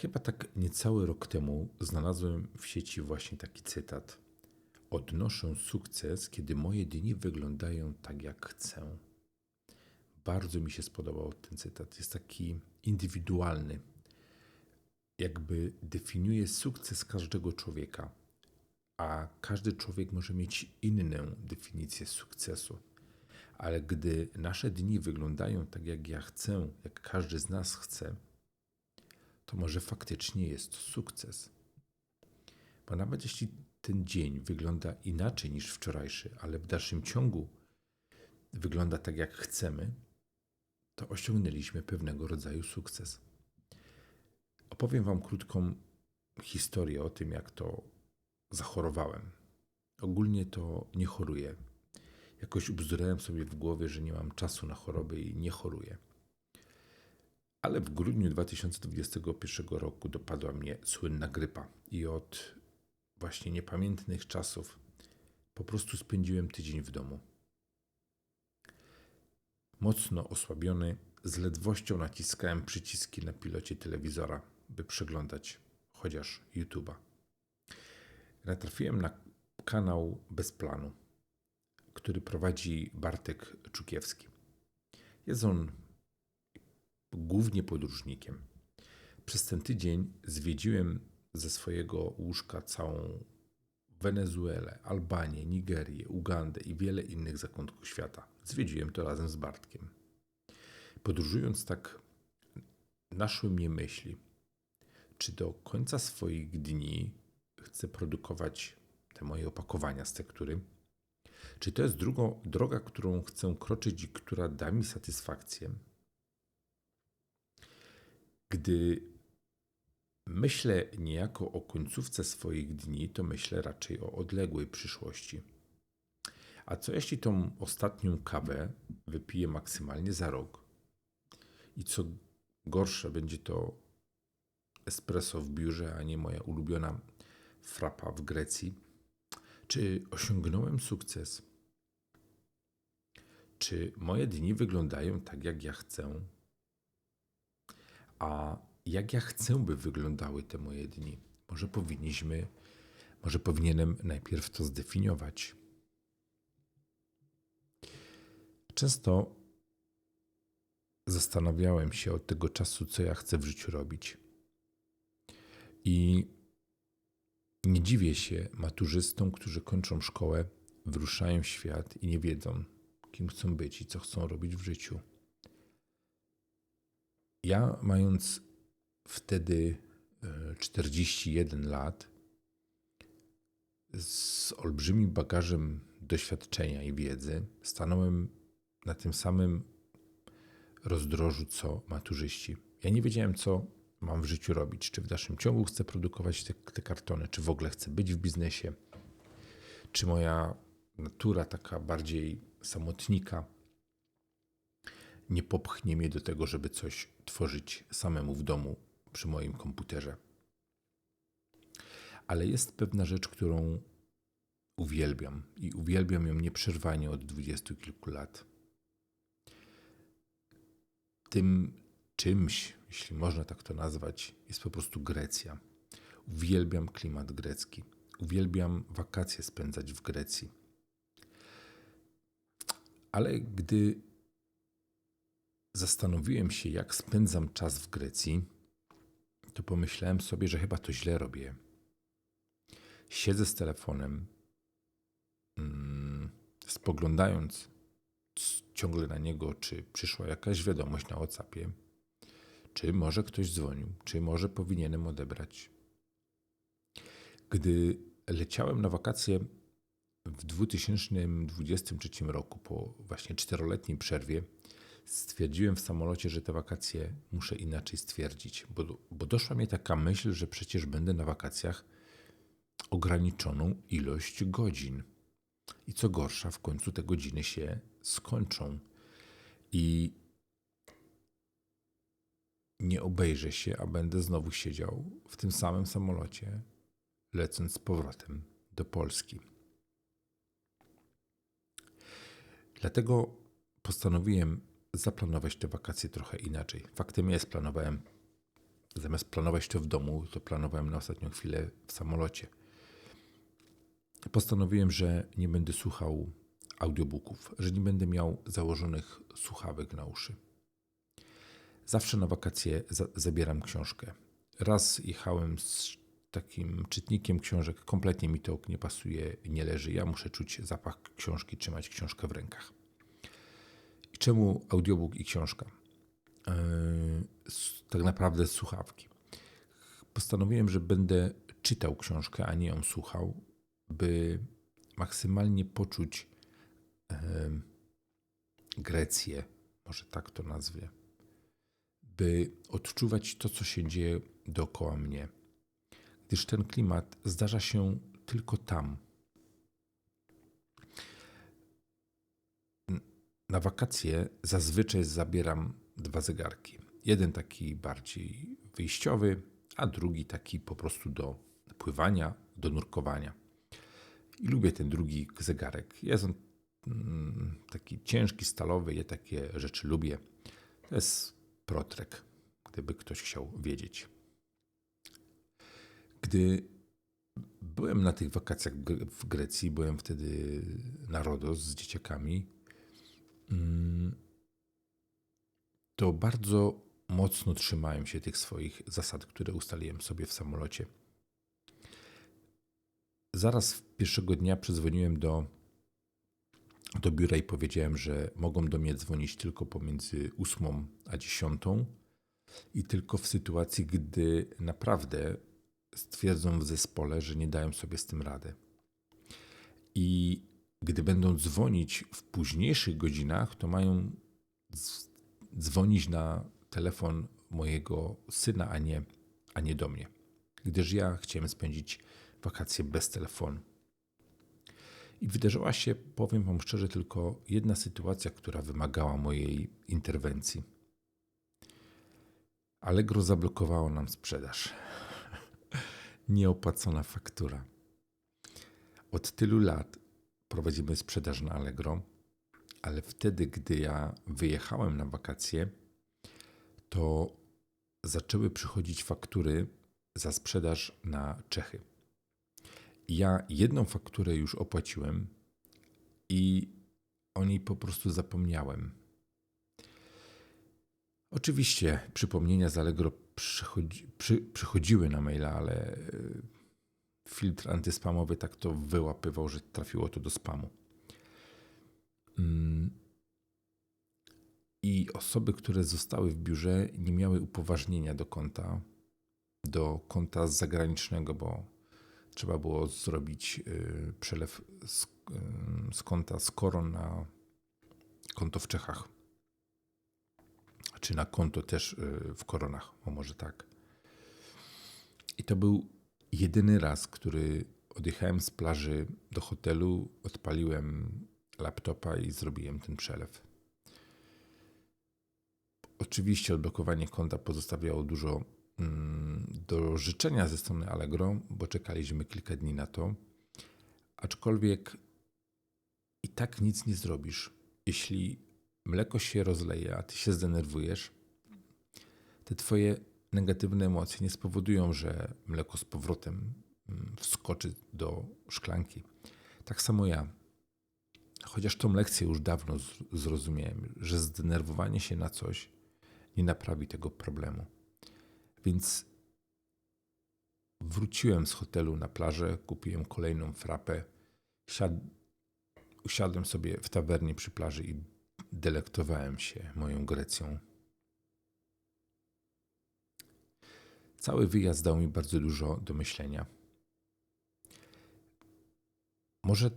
Chyba tak niecały rok temu znalazłem w sieci właśnie taki cytat. Odnoszę sukces, kiedy moje dni wyglądają tak, jak chcę. Bardzo mi się spodobał ten cytat. Jest taki indywidualny. Jakby definiuje sukces każdego człowieka, a każdy człowiek może mieć inną definicję sukcesu. Ale gdy nasze dni wyglądają tak, jak ja chcę, jak każdy z nas chce, to może faktycznie jest sukces. Bo nawet jeśli ten dzień wygląda inaczej niż wczorajszy, ale w dalszym ciągu wygląda tak, jak chcemy, to osiągnęliśmy pewnego rodzaju sukces. Opowiem Wam krótką historię o tym, jak to zachorowałem. Ogólnie to nie choruję. Jakoś ubzdurałem sobie w głowie, że nie mam czasu na choroby i nie choruję. Ale w grudniu 2021 roku dopadła mnie słynna grypa i od właśnie niepamiętnych czasów po prostu spędziłem tydzień w domu. Mocno osłabiony, z ledwością naciskałem przyciski na pilocie telewizora, by przeglądać chociaż YouTube'a. Natrafiłem na kanał Bez Planu, który prowadzi Bartek Czukiewski. Jest on głównie podróżnikiem. Przez ten tydzień zwiedziłem ze swojego łóżka całą Wenezuelę, Albanię, Nigerię, Ugandę i wiele innych zakątków świata. Zwiedziłem to razem z Bartkiem. Podróżując tak, naszły mnie myśli, czy do końca swoich dni chcę produkować te moje opakowania z tektury, czy to jest drugo, droga, którą chcę kroczyć i która da mi satysfakcję, gdy myślę niejako o końcówce swoich dni, to myślę raczej o odległej przyszłości. A co jeśli tą ostatnią kawę wypiję maksymalnie za rok? I co gorsze, będzie to espresso w biurze, a nie moja ulubiona frapa w Grecji? Czy osiągnąłem sukces? Czy moje dni wyglądają tak, jak ja chcę? A jak ja chcę, by wyglądały te moje dni? Może powinniśmy, może powinienem najpierw to zdefiniować. Często zastanawiałem się od tego czasu, co ja chcę w życiu robić. I nie dziwię się maturzystom, którzy kończą szkołę, wyruszają w świat i nie wiedzą, kim chcą być i co chcą robić w życiu. Ja, mając wtedy 41 e, lat, z olbrzymim bagażem doświadczenia i wiedzy, stanąłem na tym samym rozdrożu co maturzyści. Ja nie wiedziałem, co mam w życiu robić. Czy w dalszym ciągu chcę produkować te, te kartony, czy w ogóle chcę być w biznesie, czy moja natura taka bardziej samotnika nie popchnie mnie do tego, żeby coś tworzyć samemu w domu przy moim komputerze. Ale jest pewna rzecz, którą uwielbiam i uwielbiam ją nieprzerwanie od dwudziestu kilku lat. Tym czymś, jeśli można tak to nazwać, jest po prostu Grecja. Uwielbiam klimat grecki. Uwielbiam wakacje spędzać w Grecji. Ale gdy zastanowiłem się, jak spędzam czas w Grecji, to pomyślałem sobie, że chyba to źle robię. Siedzę z telefonem, mm, spoglądając ciągle na niego, czy przyszła jakaś wiadomość na WhatsAppie, czy może ktoś dzwonił, czy może powinienem odebrać. Gdy leciałem na wakacje w 2023 roku, po właśnie czteroletniej przerwie, stwierdziłem w samolocie, że te wakacje muszę inaczej stwierdzić, bo, bo doszła mi taka myśl, że przecież będę na wakacjach ograniczoną ilość godzin. I co gorsza, w końcu te godziny się skończą. I nie obejrzę się, a będę znowu siedział w tym samym samolocie, lecąc z powrotem do Polski. Dlatego postanowiłem zaplanować te wakacje trochę inaczej. Faktem jest, planowałem zamiast planować to w domu, to planowałem na ostatnią chwilę w samolocie. Postanowiłem, że nie będę słuchał audiobooków, że nie będę miał założonych słuchawek na uszy. Zawsze na wakacje za zabieram książkę. Raz jechałem z takim czytnikiem książek, kompletnie mi to nie pasuje, nie leży. Ja muszę czuć zapach książki, trzymać książkę w rękach. Czemu audiobook i książka? Yy, tak naprawdę słuchawki. Postanowiłem, że będę czytał książkę, a nie ją słuchał, by maksymalnie poczuć Grecję, może tak to nazwie, by odczuwać to, co się dzieje dookoła mnie, gdyż ten klimat zdarza się tylko tam. Na wakacje zazwyczaj zabieram dwa zegarki. Jeden taki bardziej wyjściowy, a drugi taki po prostu do pływania, do nurkowania. I lubię ten drugi zegarek. Jest on mm, taki ciężki, stalowy, ja takie rzeczy lubię. To jest Protrek, gdyby ktoś chciał wiedzieć. Gdy byłem na tych wakacjach w Grecji, byłem wtedy na Rodos z dzieciakami, to bardzo mocno trzymałem się tych swoich zasad, które ustaliłem sobie w samolocie. Zaraz pierwszego dnia przedzwoniłem do, do biura i powiedziałem, że mogą do mnie dzwonić tylko pomiędzy 8 a 10 i tylko w sytuacji, gdy naprawdę stwierdzą w zespole, że nie dają sobie z tym rady. I gdy będą dzwonić w późniejszych godzinach, to mają dzwonić na telefon mojego syna, a nie, a nie do mnie. Gdyż ja chciałem spędzić wakacje bez telefonu. I wydarzyła się, powiem Wam szczerze, tylko jedna sytuacja, która wymagała mojej interwencji. Allegro zablokowało nam sprzedaż nieopłacona faktura. Od tylu lat prowadzimy sprzedaż na Allegro, ale wtedy, gdy ja wyjechałem na wakacje, to zaczęły przychodzić faktury za sprzedaż na Czechy. Ja jedną fakturę już opłaciłem i o niej po prostu zapomniałem. Oczywiście przypomnienia z Allegro przychodzi, przy, przychodziły na maila, ale e, filtr antyspamowy tak to wyłapywał, że trafiło to do spamu. Mm. I osoby, które zostały w biurze, nie miały upoważnienia do konta, do konta zagranicznego, bo trzeba było zrobić e, przelew z, e, z konta z koron na konto w Czechach czy na konto też y, w koronach, o może tak. I to był jedyny raz, który odjechałem z plaży do hotelu, odpaliłem laptopa i zrobiłem ten przelew. Oczywiście odblokowanie konta pozostawiało dużo mm, do życzenia ze strony Allegro, bo czekaliśmy kilka dni na to. Aczkolwiek i tak nic nie zrobisz, jeśli mleko się rozleje, a ty się zdenerwujesz, te twoje negatywne emocje nie spowodują, że mleko z powrotem mm, wskoczy do szklanki. Tak samo ja. Chociaż tą lekcję już dawno zrozumiałem, że zdenerwowanie się na coś nie naprawi tego problemu. Więc wróciłem z hotelu na plażę, kupiłem kolejną frapę, siad... usiadłem sobie w tawernie przy plaży i delektowałem się moją Grecją. Cały wyjazd dał mi bardzo dużo do myślenia. Może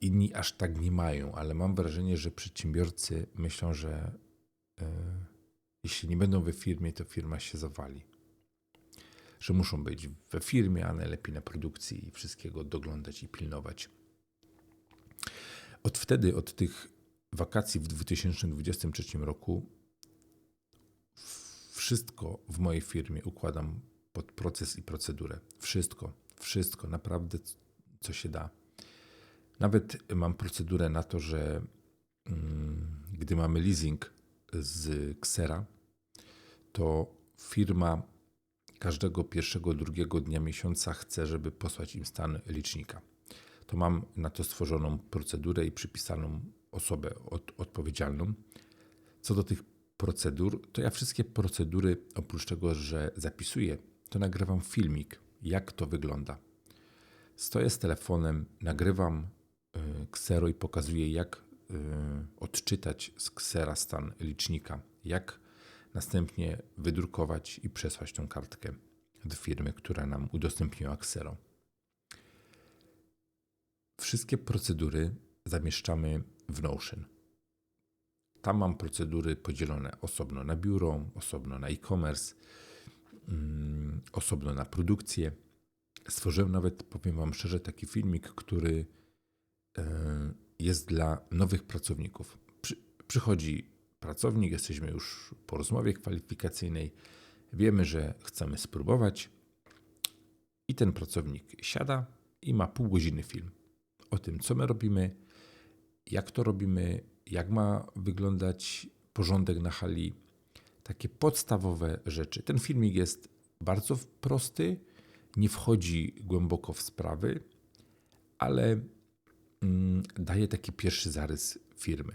inni aż tak nie mają, ale mam wrażenie, że przedsiębiorcy myślą, że yy, jeśli nie będą we firmie, to firma się zawali. Że muszą być we firmie, a najlepiej na produkcji i wszystkiego doglądać i pilnować. Od wtedy, od tych wakacji w 2023 roku wszystko w mojej firmie układam pod proces i procedurę. Wszystko, wszystko, naprawdę co się da. Nawet mam procedurę na to, że mm, gdy mamy leasing z Xera, to firma każdego pierwszego, drugiego dnia miesiąca chce, żeby posłać im stan licznika. To mam na to stworzoną procedurę i przypisaną osobę od, odpowiedzialną. Co do tych procedur, to ja wszystkie procedury, oprócz tego, że zapisuję, to nagrywam filmik, jak to wygląda. Stoję z telefonem, nagrywam ksero i pokazuję, jak y, odczytać z ksera stan licznika, jak następnie wydrukować i przesłać tą kartkę do firmy, która nam udostępniła ksero. Wszystkie procedury zamieszczamy w Notion. Tam mam procedury podzielone osobno na biuro, osobno na e-commerce, mm, osobno na produkcję. Stworzyłem nawet, powiem Wam szczerze, taki filmik, który e, jest dla nowych pracowników. Przy, przychodzi pracownik, jesteśmy już po rozmowie kwalifikacyjnej, wiemy, że chcemy spróbować, i ten pracownik siada i ma pół godziny film o tym, co my robimy, jak to robimy, jak ma wyglądać porządek na hali, takie podstawowe rzeczy. Ten filmik jest bardzo prosty, nie wchodzi głęboko w sprawy, ale mm, daje taki pierwszy zarys firmy.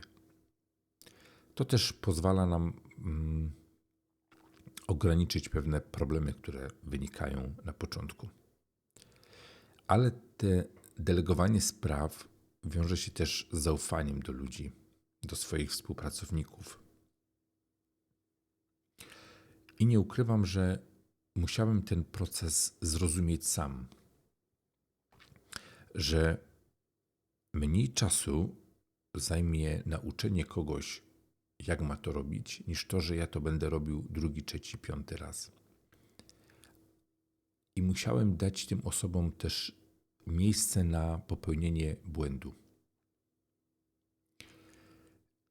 To też pozwala nam mm, ograniczyć pewne problemy, które wynikają na początku. Ale te delegowanie spraw wiąże się też z zaufaniem do ludzi, do swoich współpracowników. I nie ukrywam, że musiałem ten proces zrozumieć sam, że mniej czasu zajmie nauczenie kogoś, jak ma to robić, niż to, że ja to będę robił drugi, trzeci, piąty raz. I musiałem dać tym osobom też miejsce na popełnienie błędu.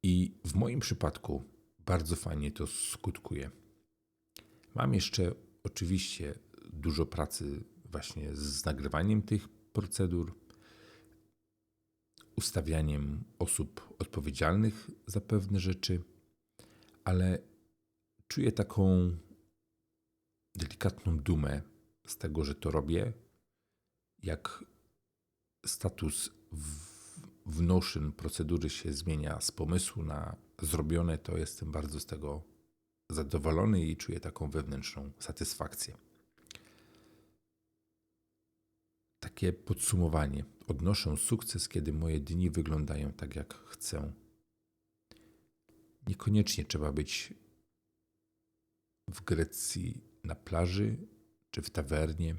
I w moim przypadku bardzo fajnie to skutkuje. Mam jeszcze oczywiście dużo pracy właśnie z nagrywaniem tych procedur, ustawianiem osób odpowiedzialnych za pewne rzeczy, ale czuję taką delikatną dumę z tego, że to robię, jak status w, w Notion procedury się zmienia z pomysłu na zrobione, to jestem bardzo z tego zadowolony i czuję taką wewnętrzną satysfakcję. Takie podsumowanie. Odnoszę sukces, kiedy moje dni wyglądają tak, jak chcę. Niekoniecznie trzeba być w Grecji na plaży czy w tawernie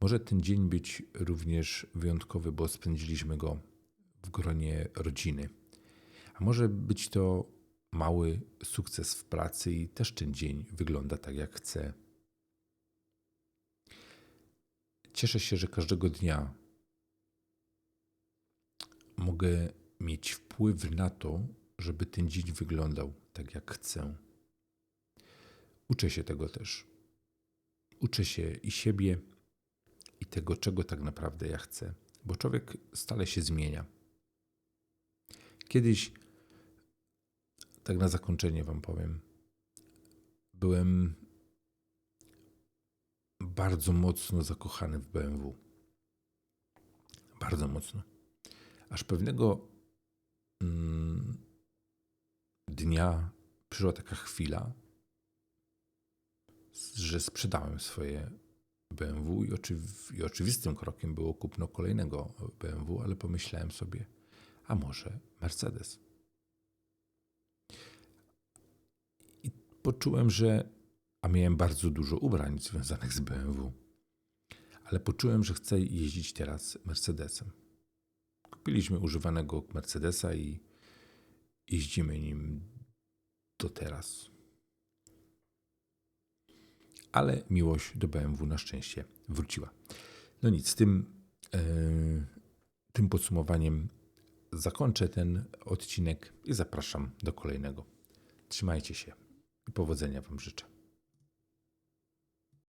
może ten dzień być również wyjątkowy, bo spędziliśmy go w gronie rodziny. A może być to mały sukces w pracy i też ten dzień wygląda tak, jak chcę. Cieszę się, że każdego dnia mogę mieć wpływ na to, żeby ten dzień wyglądał tak, jak chcę. Uczę się tego też. Uczę się i siebie, i tego, czego tak naprawdę ja chcę, bo człowiek stale się zmienia. Kiedyś, tak na zakończenie Wam powiem, byłem bardzo mocno zakochany w BMW. Bardzo mocno. Aż pewnego mm, dnia przyszła taka chwila, że sprzedałem swoje BMW i, i oczywistym krokiem było kupno kolejnego BMW, ale pomyślałem sobie, a może Mercedes. I poczułem, że, a miałem bardzo dużo ubrań związanych z BMW, ale poczułem, że chcę jeździć teraz Mercedesem. Kupiliśmy używanego Mercedesa i jeździmy nim do teraz ale miłość do BMW na szczęście wróciła. No nic, tym, yy, tym podsumowaniem zakończę ten odcinek i zapraszam do kolejnego. Trzymajcie się i powodzenia Wam życzę.